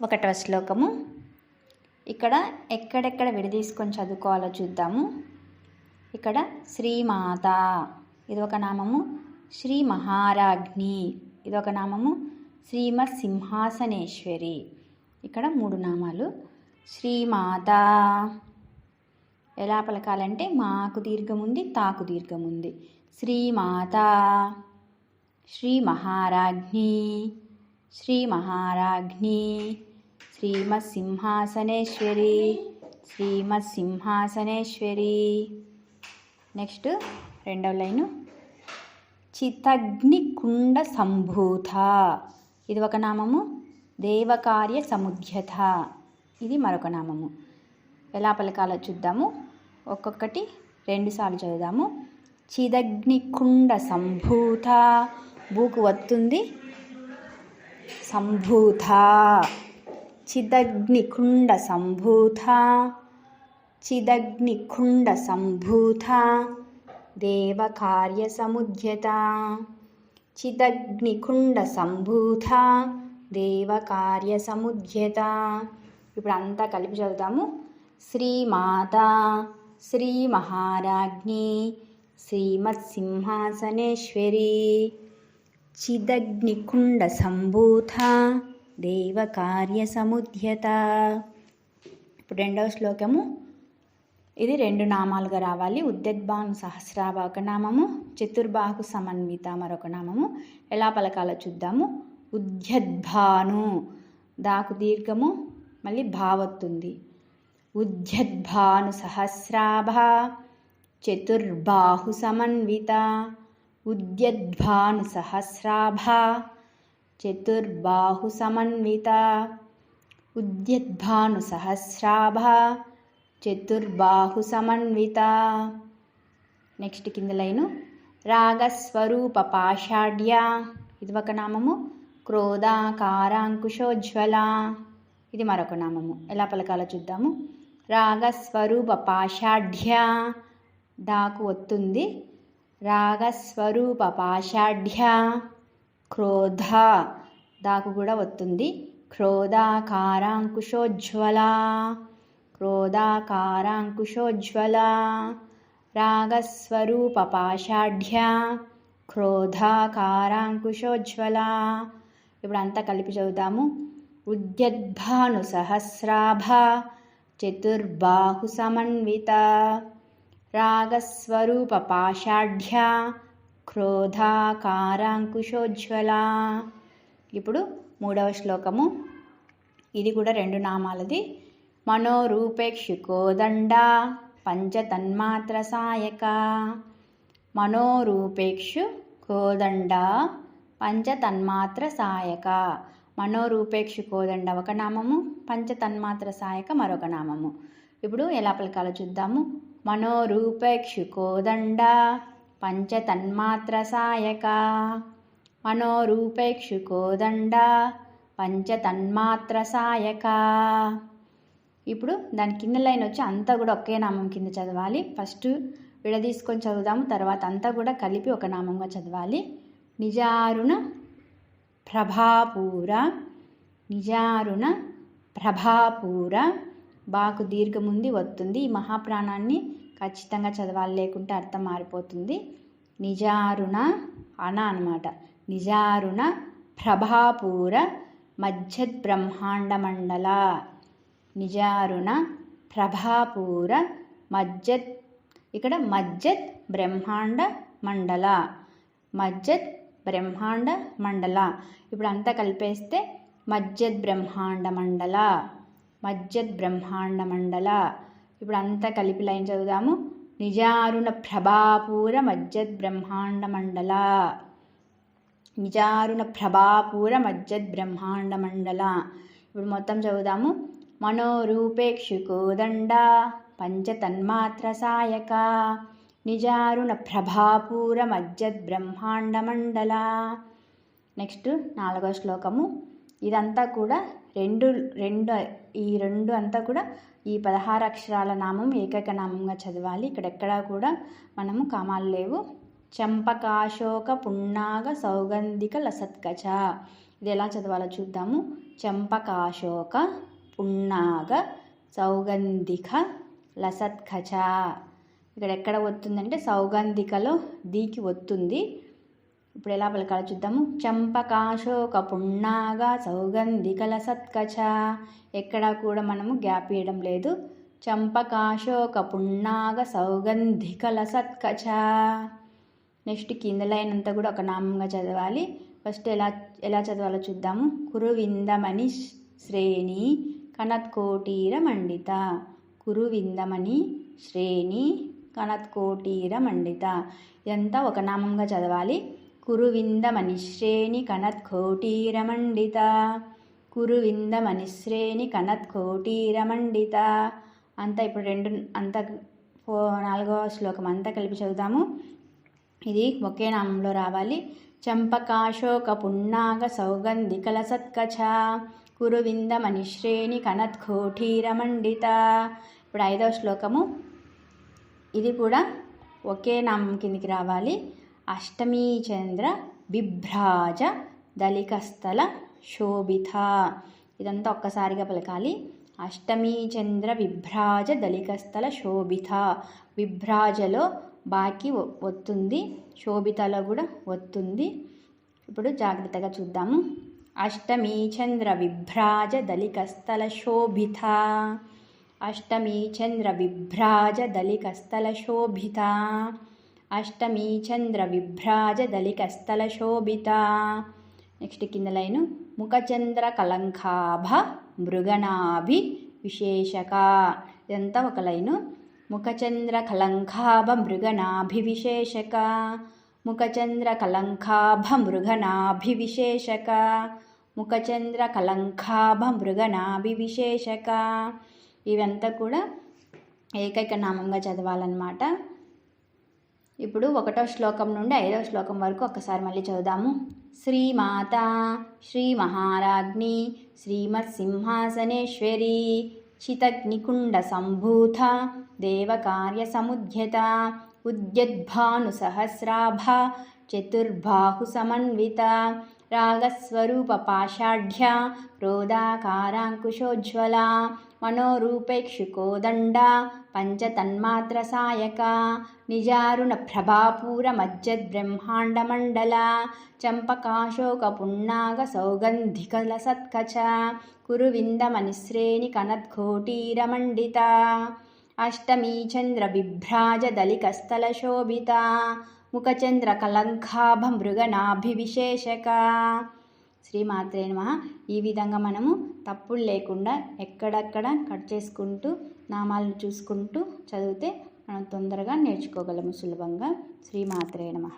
ఒకటవ శ్లోకము. ఇక్కడ ఎక్కడెక్కడ విడదీసుకొని చదువుకోవాలో చూద్దాము. ఇక్కడ శ్రీమాత ఇది ఒక నామము. శ్రీ మహారాజ్ని ఇది ఒక నామము. శ్రీమత్ సింహాసనేశ్వరి. ఇక్కడ మూడు నామాలు. శ్రీమాత ఎలా పలకాలంటే మాకు దీర్ఘం ఉంది తాకు దీర్ఘం ఉంది శ్రీమాత శ్రీ మహారాజ్ని శ్రీ మహారాజ్ని. శ్రీమసింహాసనేశ్వరి శ్రీమసింహాసనేశ్వరి నెక్స్ట్ రెండవ లైను. చితగ్నికుండ సంభూత. ఇది ఒక నామము. దేవకార్య సముద్యత. ఇది మరొక నామము. ఎలా పలకాలో చూద్దాము. ఒక్కొక్కటి రెండుసార్లు చదువుదాము. చిదగ్నికుండ సంభూత. బూకు వత్తుంది. సంభూత. చిదగ్నికుండ సంభూత చిదగ్నికుండ సంభూత దేవకార్య సముద్యత చిదగ్నికుండ సంభూత దేవకార్య సముద్యత ఇప్పుడు అంతా కలిపి చదువుతాము. శ్రీమాత శ్రీ మహారాజ్ఞి శ్రీమత్ సింహాసనేశ్వరి చిదగ్నికుండ సంభూత దేవకార్య సముద్యత ఇప్పుడు రెండవ శ్లోకము. ఇది రెండు నామాలుగా రావాలి. ఉద్యద్భాను సహస్రావ ఒక నామము చతుర్బాహు సమన్విత మరొక నామము. ఎలా పలకాలో చూద్దాము. ఉద్యద్భాను. దాకు దీర్ఘము మళ్ళీ భావత్తుంది. ఉద్యద్భాను సహస్రాభ చతుర్బాహు సమన్విత. ఉద్యద్భాను సహస్రాభ చతుర్బాహు సమన్విత ఉద్యద్భాను సహస్రాభ చతుర్బాహు సమన్విత నెక్స్ట్ కింద లైను రాగస్వరూప పాషాఢ్య ఇది ఒక నామము క్రోధాకారాంకుశోజ్వల ఇది మరొక నామము. ఎలా పలకాలో చూద్దాము. రాగస్వరూప పాషాఢ్య దాకు ఒత్తుంది. రాగస్వరూప పాషాఢ్య క్రోధ దాకు కూడా వస్తుంది. క్రోధాకారాంకుశోజ్వల క్రోధాకారాంకుశోజ్వల రాగస్వరూప పాషాఢ్య క్రోధాకారాంకుశోజ్వల. ఇప్పుడు అంతా కలిపి చదువుతాము. ఉద్యద్భాను సహస్రాభ చతుర్బాహు సమన్విత రాగస్వరూప పాషాఢ్య క్రోధాకారాంకుశోజ్వలా. ఇప్పుడు మూడవ శ్లోకము. ఇది కూడా రెండు నామాలది. మనోరూపేక్షుకోదండ పంచతన్మాత్ర సాయక మనోరూపేక్షు కోదండ పంచతన్మాత్ర సాయక మనోరూపేక్షు కోదండ ఒక నామము పంచతన్మాత్ర సాయక మరొక నామము. ఇప్పుడు ఎలా పలకాలో చూద్దాము. మనోరూపేక్షు కోదండ పంచతన్మాత్ర సాయక పంచతన్మాత్రసాయక. కోదండ సాయక ఇప్పుడు దాని కింద లైన్ వచ్చి అంతా కూడా ఒకే నామం కింద చదవాలి. ఫస్ట్ విడదీసుకొని చదువుదాము. తర్వాత అంతా కూడా కలిపి ఒక నామంగా చదవాలి. నిజారుణ ప్రభాపూర. నిజారుణ ప్రభాపూర. బాకు దీర్ఘముంది వస్తుంది ఈ మహాప్రాణాన్ని ఖచ్చితంగా చదవాలి లేకుంటే అర్థం మారిపోతుంది. నిజారుణ అన అనమాట నిజారుణ ప్రభాపూర మధ్యద్ బ్రహ్మాండ మండల నిజారుణ ప్రభాపూర మజ్జత్ ఇక్కడ మజ్జత్ బ్రహ్మాండ మండల మజ్జత్ బ్రహ్మాండ మండల ఇప్పుడు అంతా కలిపేస్తే మజ్జద్ బ్రహ్మాండ మండల మజ్జద్ బ్రహ్మాండ మండల ఇప్పుడు అంతా కలిపి లైన్ చదువుదాము. నిజారుణ ప్రభాపూర మజ్జద్ బ్రహ్మాండ మండల నిజారుణ ప్రభాపూర మజ్జద్ బ్రహ్మాండ మండల ఇప్పుడు మొత్తం చదువుదాము. మనోరూపేక్షు కోదండ పంచతన్మాత్ర సాయక. నిజారుణ ప్రభాపూర మజ్జద్ బ్రహ్మాండ మండల నెక్స్ట్ నాలుగో శ్లోకము. ఇదంతా కూడా రెండు రెండు ఈ రెండు అంతా కూడా ఈ పదహారు అక్షరాల నామం ఏకైక నామంగా చదవాలి. ఇక్కడెక్కడా కూడా మనము కామాలు లేవు. చంపకాశోక పున్నాగ సౌగంధిక లసత్కచ. ఇది ఎలా చదవాలో చూద్దాము. చంపకాశోక పున్నాగ సౌగంధిక లసత్కచ. ఇక్కడ ఎక్కడ వస్తుందంటే సౌగంధికలో దీకి వస్తుంది ఇప్పుడు ఎలా పలకాలో చూద్దాము. చంపకాశోక పున్నాగ సౌగంధిక సత్కచ. ఎక్కడా కూడా మనము గ్యాప్ ఇవ్వడం లేదు. చంపకాశోక పుణ్ణాగ సౌగంధికల సత్కచ. నెక్స్ట్ కింద లైన్ అంతా కూడా ఒక నామంగా చదవాలి. ఫస్ట్ ఎలా ఎలా చదవాలో చూద్దాము. కురువిందమణి శ్రేణి కనత్కోటీర మండిత. కురువిందమణి శ్రేణి కనత్కోటీర మండిత. ఇదంతా ఒక నామంగా చదవాలి. కురువిందమనిశ్రేణి కనత్కోటీరమండిత. కురువిందమనిశ్రేణి కనత్కోటీరమండిత. కురువిందమణి అంతా ఇప్పుడు రెండు అంతా ఫో నాలుగవ శ్లోకం అంతా కలిపి చదువుతాము. ఇది ఒకే నామంలో రావాలి. చంపకాశోక పున్నాగ సౌగంధికల సత్కచ. కురువిందమనిశ్రేణి కనత్కోఠీరమండిత ఇప్పుడు ఐదవ శ్లోకము. ఇది కూడా ఒకే నామం కిందికి రావాలి. అష్టమీ చంద్ర బిభ్రాజ దళికస్థల శోభిత. ఇదంతా ఒక్కసారిగా పలకాలి. అష్టమీ చంద్ర విభ్రాజ దళికస్థల శోభిత. విభ్రాజలో బాకి వస్తుంది శోభితలో కూడా వస్తుంది ఇప్పుడు జాగ్రత్తగా చూద్దాము. అష్టమీ చంద్ర విభ్రాజ దళికస్థల శోభిత. అష్టమీ చంద్ర విభ్రాజ దళికస్థల శోభిత. అష్టమీ చంద్ర విభ్రాజ దళికస్థల శోభిత. నెక్స్ట్ కింద లైను ముఖచంద్ర కలంకాభ మృగనాభి విశేషక. ఇదంతా ఒక లైను ముఖచంద్ర కలంకాభ మృగనాభి విశేషక. ముఖచంద్ర కలంకాభ మృగనాభి విశేషక. ముఖచంద్ర కలంకాభ మృగనాభి విశేషక. ఇవంతా కూడా ఏకైక నామంగా చదవాలన్నమాట. ఇప్పుడు ఒకటో శ్లోకం నుండి ఐదవ శ్లోకం వరకు ఒకసారి మళ్ళీ చదువుదాము. శ్రీమాత శ్రీ మహారాజ్ని శ్రీమత్ సింహాసనేశ్వరి చితగ్నికుండ సంభూత దేవకార్య సముద్యత ఉద్యద్భాను సహస్రాభ చతుర్బాహు సమన్విత రాగస్వరూప పాషాఢ్య క్రోధాకారాంకుశోజ్వల మనోరూపేక్షుకోదండ పంచతన్మాత్ర సాయక నిజారుణ ప్రభాపూర మజ్జద్బ్రహ్మాండమండల చంపకాశోక పున్నాగ సౌగంధికల సత్కచ కురువిందమనిశ్రేణి కనద్ఘోటీరమండిత అష్టమీ చంద్ర బిభ్రాజ దళికస్థల శోభిత ముఖచంద్ర కలంకాభ మృగనాభివిశేషక. శ్రీమాత్రే నమ. ఈ విధంగా మనము తప్పులు లేకుండా ఎక్కడక్కడ కట్ చేసుకుంటూ నామాలను చూసుకుంటూ చదివితే మనం తొందరగా నేర్చుకోగలము సులభంగా. శ్రీమాత్రే నమ.